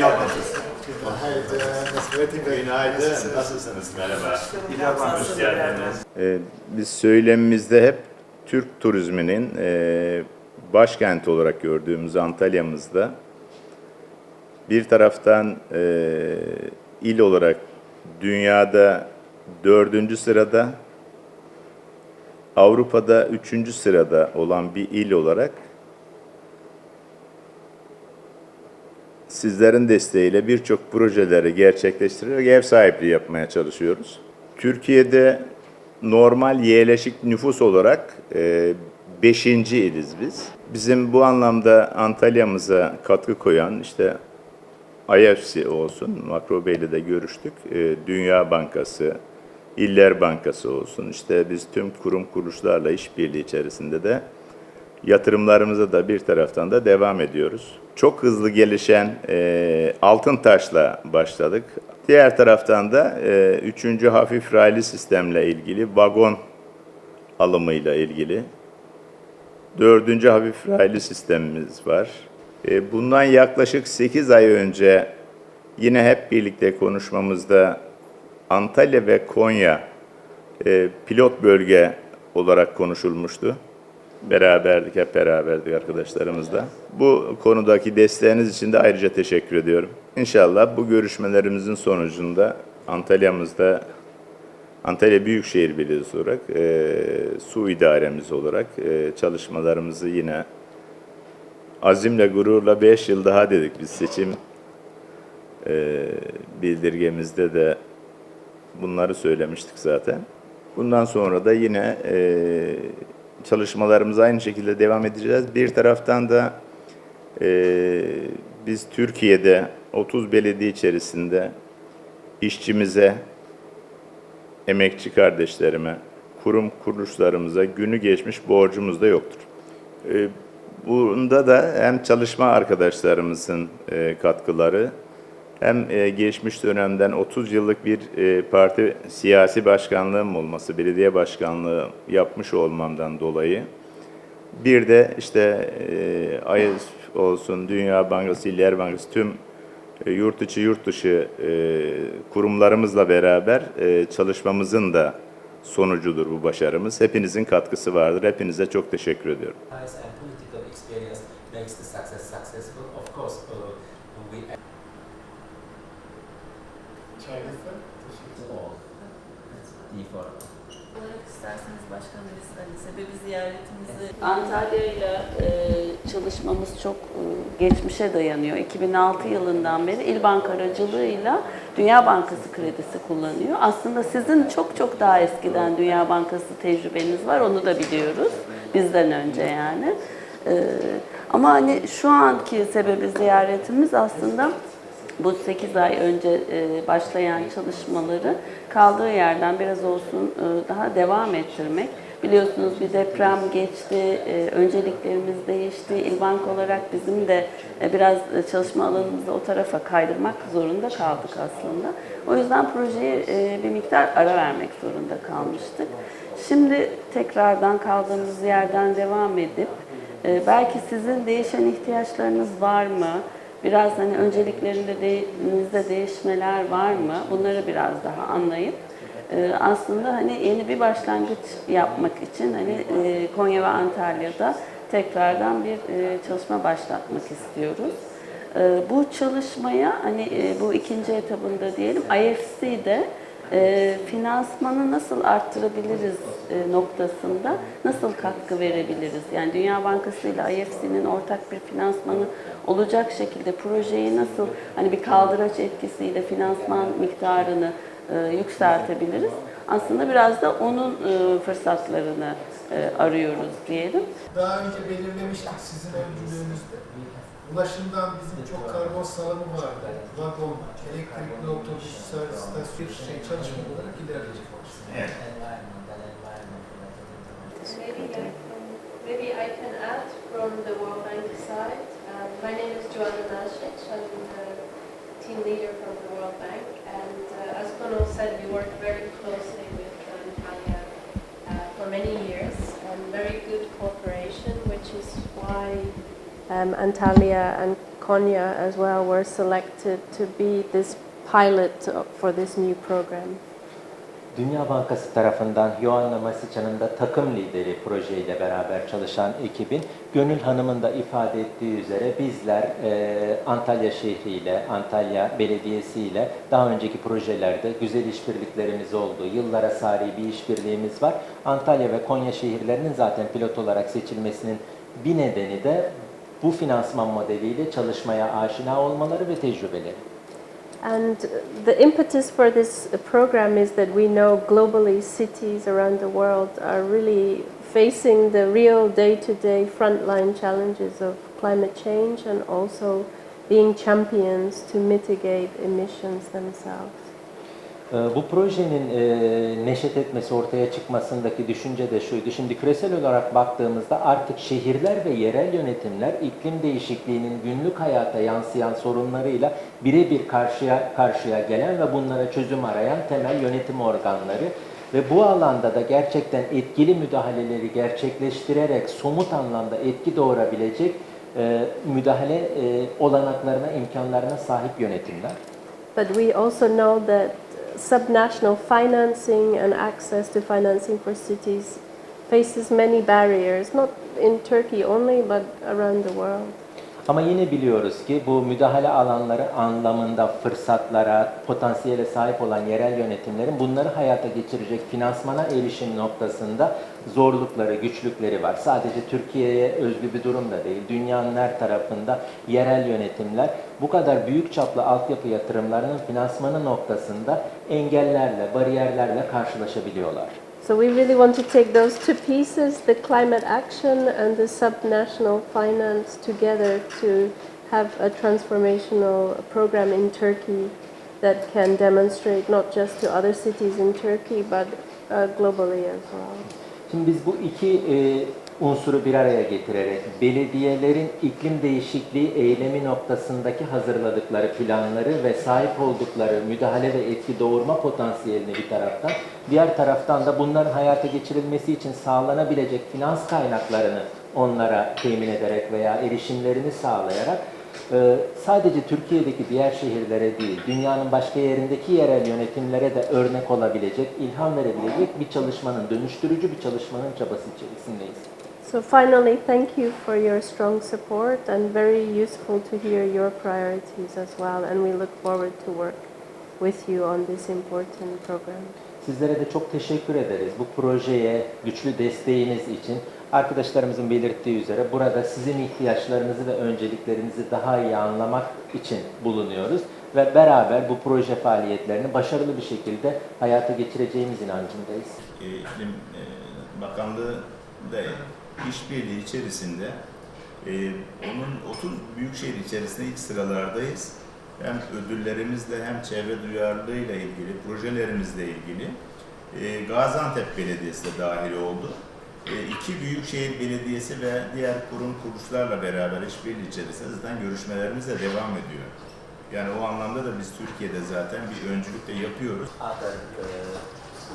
Dünya Bey. Günaydın. Nasılsınız? Merhaba. Hoş geldiniz. Ee, biz söylemimizde hep Türk turizminin e, başkenti olarak gördüğümüz Antalya'mızda bir taraftan e, il olarak dünyada dördüncü sırada, Avrupa'da üçüncü sırada olan bir il olarak sizlerin desteğiyle birçok projeleri gerçekleştirerek ev sahipliği yapmaya çalışıyoruz. Türkiye'de normal yerleşik nüfus olarak e, beşinci iliz biz. Bizim bu anlamda Antalya'mıza katkı koyan işte IFC olsun, Makro Bey'le de görüştük. E, Dünya Bankası, İller Bankası olsun. İşte biz tüm kurum kuruluşlarla işbirliği içerisinde de yatırımlarımıza da bir taraftan da devam ediyoruz. Çok hızlı gelişen e, altın taşla başladık. Diğer taraftan da e, üçüncü hafif raylı sistemle ilgili vagon alımıyla ilgili dördüncü hafif raylı sistemimiz var. E, bundan yaklaşık 8 ay önce yine hep birlikte konuşmamızda Antalya ve Konya e, pilot bölge olarak konuşulmuştu. Beraberdik, hep beraberdik arkadaşlarımızla. Bu konudaki desteğiniz için de ayrıca teşekkür ediyorum. İnşallah bu görüşmelerimizin sonucunda Antalya'mızda Antalya Büyükşehir Belediyesi olarak e, su idaremiz olarak e, çalışmalarımızı yine azimle gururla 5 yıl daha dedik biz seçim e, bildirgemizde de bunları söylemiştik zaten. Bundan sonra da yine e, çalışmalarımıza aynı şekilde devam edeceğiz. Bir taraftan da e, biz Türkiye'de 30 belediye içerisinde işçimize, emekçi kardeşlerime, kurum kuruluşlarımıza günü geçmiş borcumuz da yoktur. E, bunda da hem çalışma arkadaşlarımızın e, katkıları hem e, geçmiş dönemden 30 yıllık bir e, parti siyasi başkanlığım olması, belediye başkanlığı yapmış olmamdan dolayı bir de işte e, IS olsun, Dünya Bankası, İller Bankası tüm e, yurt içi yurt dışı e, kurumlarımızla beraber e, çalışmamızın da sonucudur bu başarımız. Hepinizin katkısı vardır. Hepinize çok teşekkür ediyorum. Science and political experience makes the success successful. Of course, uh, we Çay lütfen. Teşekkür all. For olarak isterseniz başkanım biz hani sebebi ziyaretimizi Antalya ile e, çalışmamız çok e, geçmişe dayanıyor. 2006 yılından beri İl Bank aracılığıyla Dünya Bankası kredisi kullanıyor. Aslında sizin çok çok daha eskiden Dünya Bankası tecrübeniz var. Onu da biliyoruz. Bizden önce yani. E, ama hani şu anki sebebi ziyaretimiz aslında bu 8 ay önce e, başlayan çalışmaları kaldığı yerden biraz olsun e, daha devam ettirmek. Biliyorsunuz bir deprem geçti, e, önceliklerimiz değişti. İlbank olarak bizim de biraz çalışma alanımızı o tarafa kaydırmak zorunda kaldık aslında. O yüzden projeye bir miktar ara vermek zorunda kalmıştık. Şimdi tekrardan kaldığımız yerden devam edip belki sizin değişen ihtiyaçlarınız var mı? Biraz hani önceliklerinde de, değişmeler var mı? Bunları biraz daha anlayıp e, aslında hani yeni bir başlangıç yapmak için hani e, Konya ve Antalya'da tekrardan bir e, çalışma başlatmak istiyoruz. E, bu çalışmaya hani e, bu ikinci etabında diyelim IFC'de e, finansmanı nasıl arttırabiliriz e, noktasında nasıl katkı verebiliriz? Yani Dünya Bankası ile IFC'nin ortak bir finansmanı olacak şekilde projeyi nasıl hani bir kaldıraç etkisiyle finansman miktarını e, yükseltebiliriz? Aslında biraz da onun e, fırsatlarını e, arıyoruz diyelim. Daha önce belirlemiştik sizin öncülüğünüzde. Ulaşımdan bizim çok karbon salımı vardı. Vagon, elektrikli otobüs, servis, istasyon şey, çalışma olarak ilerleyecek. Evet. environmental, environmental. Maybe I can, maybe I can add from the World Bank side. Um, my name is Joanna Nasic. I'm the team leader from the World Bank. And uh, as Kono said, we work very closely with uh, Natalia uh, for many years and very good cooperation, which is why um, Antalya and Konya as well were selected to be this pilot for this new program. Dünya Bankası tarafından Joanna Masica'nın da takım lideri projeyle beraber çalışan ekibin Gönül Hanım'ın da ifade ettiği üzere bizler e, Antalya şehriyle, Antalya Belediyesi ile daha önceki projelerde güzel işbirliklerimiz oldu. Yıllara sari bir işbirliğimiz var. Antalya ve Konya şehirlerinin zaten pilot olarak seçilmesinin bir nedeni de bu finansman modeliyle çalışmaya aşina olmaları ve tecrübeleri. And the impetus for this program is that we know globally cities around the world are really facing the real day to day frontline challenges of climate change and also being champions to mitigate emissions themselves. Ee, Bu projenin e, neşet etmesi, ortaya çıkmasındaki düşünce de şuydu. Şimdi küresel olarak baktığımızda artık şehirler ve yerel yönetimler iklim değişikliğinin günlük hayata yansıyan sorunlarıyla birebir karşıya karşıya gelen ve bunlara çözüm arayan temel yönetim organları ve bu alanda da gerçekten etkili müdahaleleri gerçekleştirerek somut anlamda etki doğurabilecek e, müdahale e, olanaklarına, imkanlarına sahip yönetimler. But we also know that subnational financing and access to financing for cities faces many barriers, not in Turkey only, but around the world. Ama yine biliyoruz ki bu müdahale alanları anlamında fırsatlara, potansiyele sahip olan yerel yönetimlerin bunları hayata geçirecek finansmana erişim noktasında zorlukları, güçlükleri var. Sadece Türkiye'ye özgü bir durum da değil. Dünyanın her tarafında yerel yönetimler bu kadar büyük çaplı altyapı yatırımlarının finansmanı noktasında engellerle, bariyerlerle karşılaşabiliyorlar. So we really want to take those two pieces, the climate action and the subnational finance together to have a transformational program in Turkey that can demonstrate not just to other cities in Turkey but uh, globally as well. Şimdi biz bu iki e, unsuru bir araya getirerek belediyelerin iklim değişikliği eylemi noktasındaki hazırladıkları planları ve sahip oldukları müdahale ve etki doğurma potansiyelini bir taraftan, diğer taraftan da bunların hayata geçirilmesi için sağlanabilecek finans kaynaklarını onlara temin ederek veya erişimlerini sağlayarak e, sadece Türkiye'deki diğer şehirlere değil, dünyanın başka yerindeki yerel yönetimlere de örnek olabilecek, ilham verebilecek bir çalışmanın, dönüştürücü bir çalışmanın çabası içerisindeyiz. So finally, thank you for your strong support and very useful to hear your priorities as well. And we look forward to work with you on this important program. Sizlere de çok teşekkür ederiz bu projeye güçlü desteğiniz için. Arkadaşlarımızın belirttiği üzere burada sizin ihtiyaçlarınızı ve önceliklerinizi daha iyi anlamak için bulunuyoruz ve beraber bu proje faaliyetlerini başarılı bir şekilde hayata geçireceğimiz inancındayız. İklim e, Bakanlığı da işbirliği içerisinde e, onun 30 büyükşehir içerisinde ilk sıralardayız. Hem ödüllerimizle hem çevre duyarlılığıyla ilgili, projelerimizle ilgili e, Gaziantep Belediyesi de dahil oldu. E, iki büyükşehir belediyesi ve diğer kurum kuruluşlarla beraber işbirliği içerisinde zaten görüşmelerimiz de devam ediyor. Yani o anlamda da biz Türkiye'de zaten bir öncülük de yapıyoruz. uh,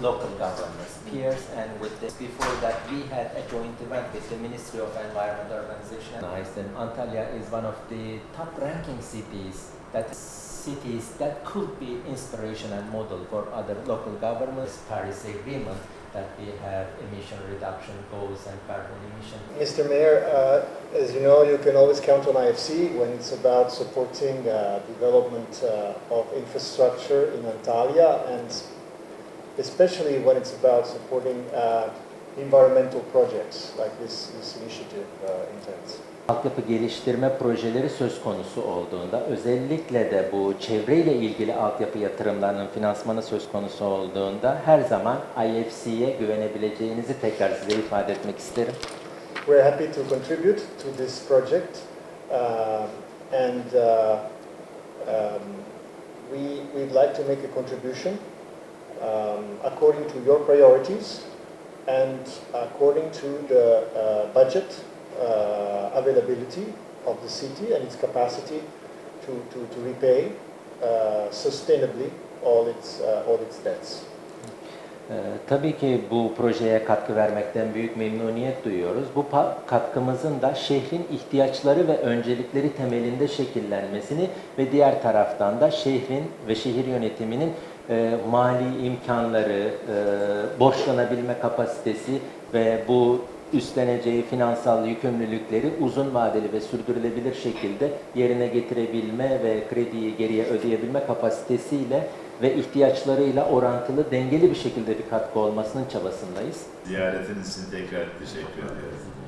local governments, peers, and with this. Before that, we had a joint event with the Ministry of Environment Organization. Nice, and Antalya is one of the top-ranking cities. That cities that could be inspiration and model for other local governments. Paris Agreement that we have emission reduction goals and carbon emission Mr. Mayor, uh, as you know, you can always count on IFC when it's about supporting uh, development uh, of infrastructure in Antalya and especially when it's about supporting uh, environmental projects like this, this initiative uh, intends. altyapı geliştirme projeleri söz konusu olduğunda özellikle de bu çevreyle ilgili altyapı yatırımlarının finansmanı söz konusu olduğunda her zaman IFC'ye güvenebileceğinizi tekrar size ifade etmek isterim. We're happy to contribute to this project um, and uh, um, we, we'd like to make a contribution um, according to your priorities and according to the uh, budget uh, availability of the city and its capacity to, to, to repay uh, sustainably all its, uh, all its debts. Ee, Tabii ki bu projeye katkı vermekten büyük memnuniyet duyuyoruz. Bu katkımızın da şehrin ihtiyaçları ve öncelikleri temelinde şekillenmesini ve diğer taraftan da şehrin ve şehir yönetiminin e, mali imkanları, e, borçlanabilme kapasitesi ve bu üstleneceği finansal yükümlülükleri uzun vadeli ve sürdürülebilir şekilde yerine getirebilme ve krediyi geriye ödeyebilme kapasitesiyle ve ihtiyaçlarıyla orantılı dengeli bir şekilde bir katkı olmasının çabasındayız. Ziyaretiniz için tekrar teşekkür ediyoruz.